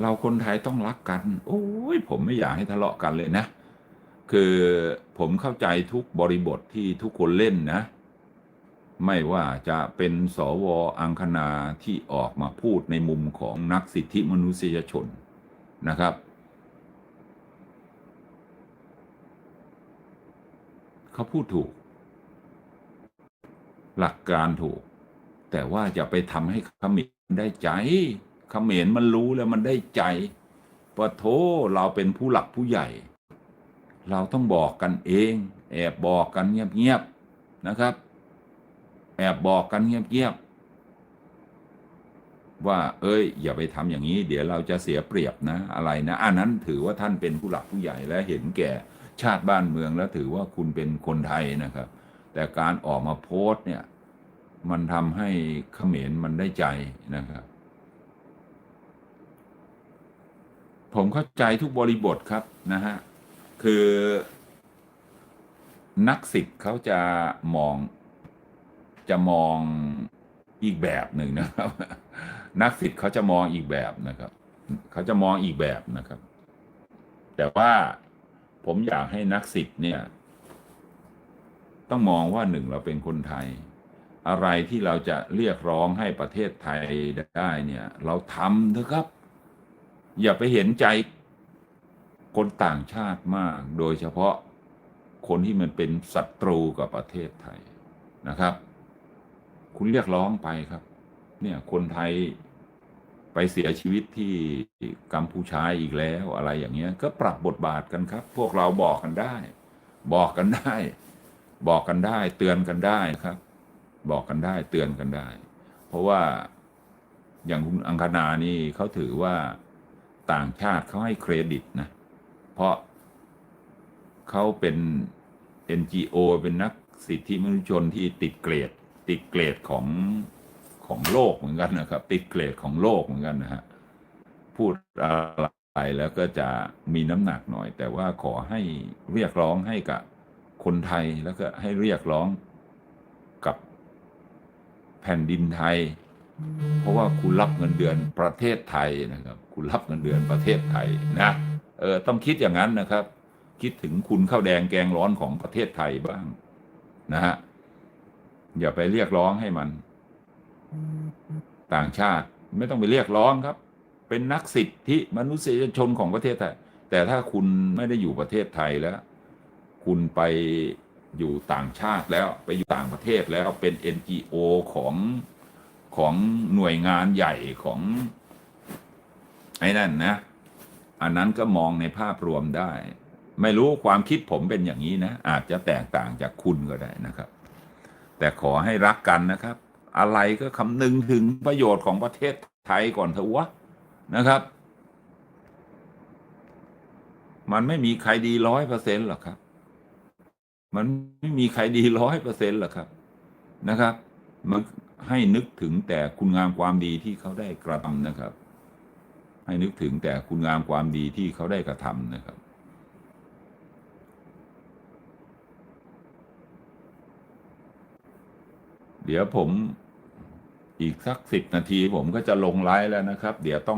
เราคนไทยต้องรักกัน โอ้ยผมไม่อยากให้ทะเลาะกันเลยนะ คือผมเข้าใจทุกบริบทที่ทุกคนเล่นนะ ไม่ว่าจะเป็นสวอังคณาที่ออกมาพูดในมุมของนักสิทธิมนุษยชนนะครับ เขาพูดถูก หลักการถูก แต่ว่าจะไปทำให้ขมรได้ใจ เขมรมันรู้แล้วมันได้ใจปะโทเราเป็นผู้หลักผู้ใหญ่ เราต้องบอกกันเอง แอบบอกกันเงียบๆนะครับ แอบบอกกันเงียบๆว่า เอ้ย อย่าไปทำอย่างนี้ เดี๋ยวเราจะเสียเปรียบนะอะไรนะอันนั้นถือว่าท่านเป็นผู้หลักผู้ใหญ่และเห็นแก่ชาติบ้านเมืองแล้วถือว่าคุณเป็นคนไทยนะครับ แต่การออกมาโพสต์เนี่ย มันทำให้เขมรมันได้ใจนะครับ ผมเข้าใจทุกบริบทครับนะฮะ คือนักสิทธิ์เขาจะมองจะมองอีกแบบหนึ่งนะครับ นักสิทธิ์เขาจะมองอีกแบบนะครับ เขาจะมองอีกแบบนะครับ แต่ว่าผมอยากให้นักสิทธิ์เนี่ย ต้องมองว่าหนึ่งเราเป็นคนไทย อะไรที่เราจะเรียกร้องให้ประเทศไทยได้เนี่ย เราทำเถอะครับ อย่าไปเห็นใจคนต่างชาติมาก โดยเฉพาะคนที่มันเป็นศัตรูกับประเทศไทยนะครับ คุณเรียกร้องไปครับ เนี่ยคนไทยไปเสียชีวิตที่กัมพูชาอีกแล้วอะไรอย่างเงี้ย ก็ปรับบทบาทกันครับ พวกเราบอกกันได้ บอกกันได้ บอกกันได้ เตือนกันได้ครับ บอกกันได้เตือนกันได้ เพราะว่าอย่างคุณอังคณานี่เขาถือว่า ต่างชาติเขาให้เครดิตนะ เพราะเขาเป็น NGO เป็นนักสิทธิมนุษยชนที่ติดเกรด ติดเกรดของของโลกเหมือนกันนะครับ ติดเกรดของโลกเหมือนกันนะฮะพูดอะไรแล้วก็จะมีน้ำหนักหน่อย แต่ว่าขอให้เรียกร้องให้กับคนไทยแล้วก็ให้เรียกร้องกับแผ่นดินไทย เพราะว่าคุณรับเงินเดือนประเทศไทยนะครับ คุณรับเงินเดือนประเทศไทยนะเออต้องคิดอย่างนั้นนะครับ คิดถึงคุณข้าวแดงแกงร้อนของประเทศไทยบ้างนะฮะอย่าไปเรียกร้องให้มัน ต่างชาติไม่ต้องไปเรียกร้องครับ เป็นนักสิทธิมนุษยชนของประเทศไทย แต่ถ้าคุณไม่ได้อยู่ประเทศไทยแล้ว คุณไปอยู่ต่างชาติแล้วไปอยู่ต่างประเทศแล้วเป็น NGO ของ ของหน่วยงานใหญ่ของไอ้นั่นนะ อันนั้นก็มองในภาพรวมได้ ไม่รู้ความคิดผมเป็นอย่างนี้นะ อาจจะแตกต่างจากคุณก็ได้นะครับ แต่ขอให้รักกันนะครับ อะไรก็คำนึงถึงประโยชน์ของประเทศไทยก่อนเถอะวะนะครับ มันไม่มีใครดีร้อยเปอร์เซ็นต์หรอกครับ มันไม่มีใครดีร้อยเปอร์เซ็นต์หรอกครับนะครับ มัน ให้นึกถึงแต่คุณงามความดีที่เขาได้กระทำนะครับ ให้นึกถึงแต่คุณงามความดีที่เขาได้กระทำนะครับ เดี๋ยวผมอีกสักสิบนาทีผมก็จะลงไลฟ์แล้วนะครับ เดี๋ยวต้อง